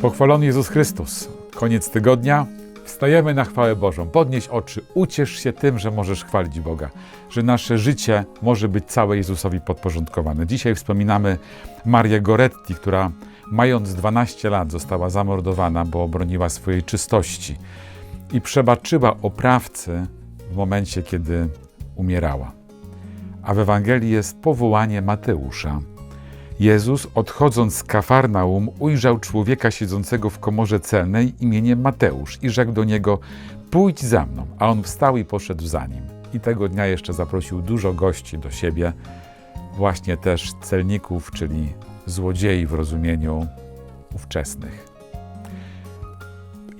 Pochwalony Jezus Chrystus. Koniec tygodnia. Wstajemy na chwałę Bożą. Podnieś oczy, uciesz się tym, że możesz chwalić Boga, że nasze życie może być całe Jezusowi podporządkowane. Dzisiaj wspominamy Marię Goretti, która mając 12 lat została zamordowana, bo obroniła swojej czystości i przebaczyła oprawcy w momencie, kiedy umierała. A w Ewangelii jest powołanie Mateusza. Jezus, odchodząc z Kafarnaum, ujrzał człowieka siedzącego w komorze celnej imieniem Mateusz i rzekł do niego: Pójdź za mną. A on wstał i poszedł za nim. I tego dnia jeszcze zaprosił dużo gości do siebie, właśnie też celników, czyli złodziei w rozumieniu ówczesnych.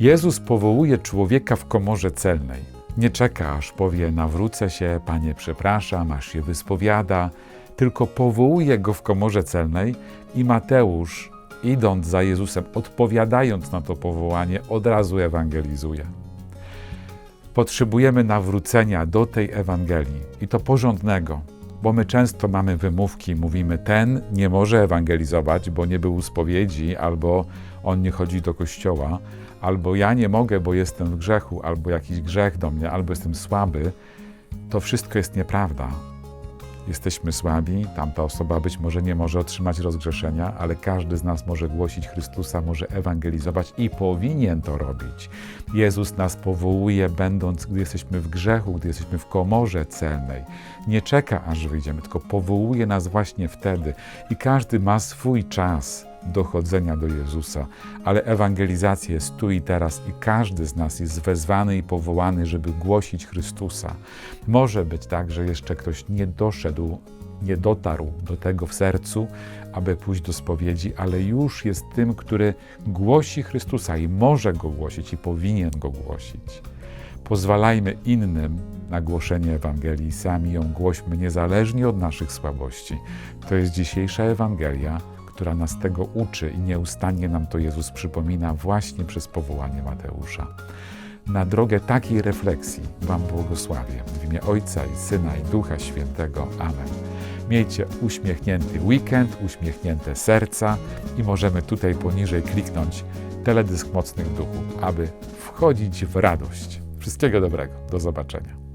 Jezus powołuje człowieka w komorze celnej. Nie czeka, aż powie: Nawrócę się, panie, przepraszam, aż się wyspowiada tylko powołuje go w komorze celnej i Mateusz, idąc za Jezusem, odpowiadając na to powołanie, od razu ewangelizuje. Potrzebujemy nawrócenia do tej Ewangelii i to porządnego, bo my często mamy wymówki, mówimy, ten nie może ewangelizować, bo nie był u spowiedzi, albo on nie chodzi do kościoła, albo ja nie mogę, bo jestem w grzechu, albo jakiś grzech do mnie, albo jestem słaby. To wszystko jest nieprawda jesteśmy słabi, tamta osoba być może nie może otrzymać rozgrzeszenia, ale każdy z nas może głosić Chrystusa, może ewangelizować i powinien to robić. Jezus nas powołuje, będąc, gdy jesteśmy w grzechu, gdy jesteśmy w komorze celnej. Nie czeka, aż wyjdziemy, tylko powołuje nas właśnie wtedy. I każdy ma swój czas dochodzenia do Jezusa, ale ewangelizacja jest tu i teraz i każdy z nas jest wezwany i powołany, żeby głosić Chrystusa. Może być tak, że jeszcze ktoś nie doszedł, nie dotarł do tego w sercu, aby pójść do spowiedzi, ale już jest tym, który głosi Chrystusa i może go głosić i powinien go głosić. Pozwalajmy innym na głoszenie Ewangelii, sami ją głośmy niezależnie od naszych słabości. To jest dzisiejsza Ewangelia która nas tego uczy i nieustannie nam to Jezus przypomina właśnie przez powołanie Mateusza. Na drogę takiej refleksji Wam błogosławię w imię Ojca i Syna i Ducha Świętego. Amen. Miejcie uśmiechnięty weekend, uśmiechnięte serca i możemy tutaj poniżej kliknąć teledysk mocnych duchów, aby wchodzić w radość. Wszystkiego dobrego. Do zobaczenia.